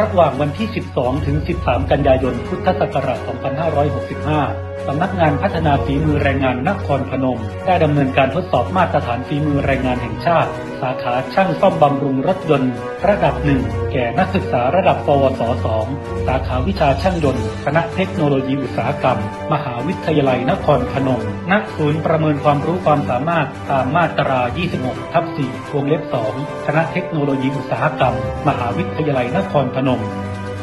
ระหว่างวันที่ 12 ถึง 13 กันยายน พุทธศักราช 2565ำนักงานพัฒนาฝีมือแรงงานนครพนม ได้ดำเนินการทดสอบมาตรฐานฝีมือแรงงานแห่งชาติ สาขาช่างซ่อมบำรุงรถยนต์ ระดับหนึ่งแก่นักศึกษาระดับ ปวส 2 สาขาวิชาช่างยนต์ คณะเทคโนโลยีอุตสาหกรรม มหาวิทยาลัยนครพนม ณ ศูนย์ประเมินความรู้ความสามารถตามมาตรา 26 ทับ4วงเล็บ 2 คณะเทคโนโลยีอุตสาหกรรม มหาวิทยาลัยนครพนม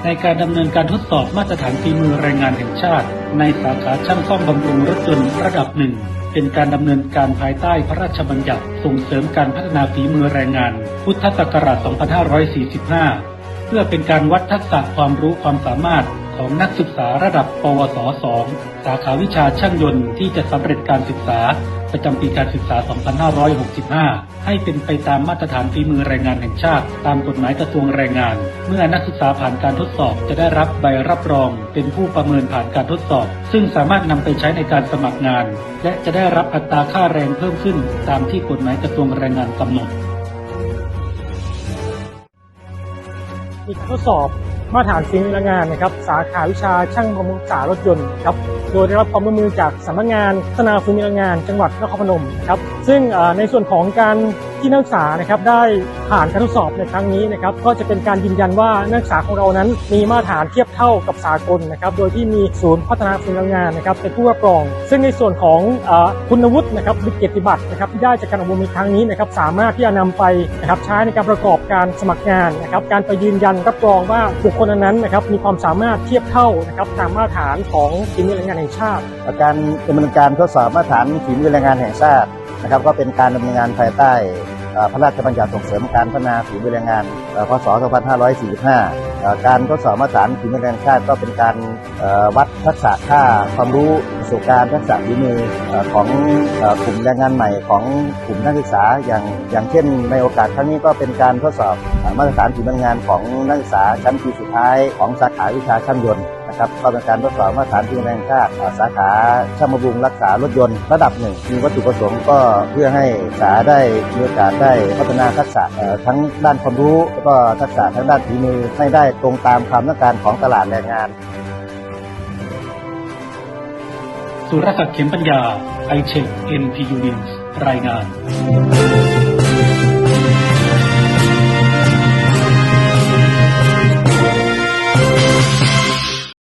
ในการดำเนินการทดสอบมาตรฐานฝีมือแรงงานแห่งชาติ ในสาขาช่างซ่อมบำรุงรถยนต์ระดับหนึ่ง เป็นการดำเนินการภายใต้พระราชบัญญัติส่งเสริมการพัฒนาฝีมือแรงงาน พุทธศักราช 2545 เพื่อเป็นการวัดทักษะความรู้ความสามารถ ของนักศึกษาระดับ ปวส 2 สาขาวิชาช่างยนต์ที่จะสำเร็จการศึกษา ประจำปีการศึกษา 2565 ให้เป็นไปตามมาตรฐานฝีมือแรงงานแห่งชาติ ตามกฎหมายกระทรวงแรงงาน เมื่อนักศึกษาผ่านการทดสอบจะได้รับใบรับรอง เป็นผู้ประเมินผ่านการทดสอบ ซึ่งสามารถนำไปใช้ในการสมัครงาน และจะได้รับอัตราค่าแรงเพิ่มขึ้น ตามที่กฎหมายกระทรวงแรงงานกำหนดมีกทดสอบ มาตรฐานฝีมือแรงงานนะครับสาขาวิชาช่างบำรุงรักษารถยนต์ครับโดยได้รับความร่วมมือจากสำนักงานพัฒนาฝีมือแรงงาน จังหวัดนครพนมครับซึ่งในส่วนของการ ที่นักศึกษานะครับได้ผ่านการทดสอบในครั้งนี้นะครับก็จะเป็นการยืนยันว่านักศึกษาของเรานั้นมีมาตรฐานเทียบเท่ากับสากลนะครับโดยที่มีศูนย์พัฒนาฝีมือแรงงานนะครับเป็นผู้รับรอง ซึ่งในส่วนของอคุณวุฒินะครับหรือเกียรติบัตรนะครับที่ได้จากการอบรมในครั้งนี้นะครับสามารถที่จะนำไปนะครับใช้ในการประกอบการสมัครงานนะครับการไปยืนยันรับรองว่าบุคคลนั้นนะครับมีความสามารถเทียบเท่านะครับตามมาตรฐานของฝีมือแรงงานแห่งชาติ การดำเนินการทดสอบมาตรฐานฝีมือแรงงานแห่งชาติ นะครับก็เป็นการดำเนินงานภายใต้พระราชบัญญัติส่งเสริมการพัฒนาฝีมือแรงงานเอ่อพศ 2545เอ่อการทดสอบมาตรฐานฝีมือแรงงานชาติก็เป็นการวัดทักษะค่าความรู้ประสบการณ์ทักษะฝีมือของกลุ่มแรงงานใหม่ของกลุ่มนักศึกษาอย่างอย่างเช่น ในโอกาสครั้งนี้ก็เป็นการทดสอบมาตรฐานฝีมือแรงงานของนักศึกษาชั้นปีสุดท้ายของสาขาวิชาช่างยนต์ นะครับก็เป็นการทดสอบมาตรฐานที่แรงชาติอ่าสาขาช่างบำรุงรักษารถยนต์ระดับหนึ่งมีวัตถุประสงค์ก็เพื่อให้ศึกษาได้มีโอกาสได้พัฒนาทักษะทั้งด้านความรู้แล้วก็ทักษะทั้งด้านฝีมือให้ได้ตรงตามความต้องการของตลาดแรงงาน สุรศักดิ์เข็มปัญญาไอเช็ค NPU News รายงาน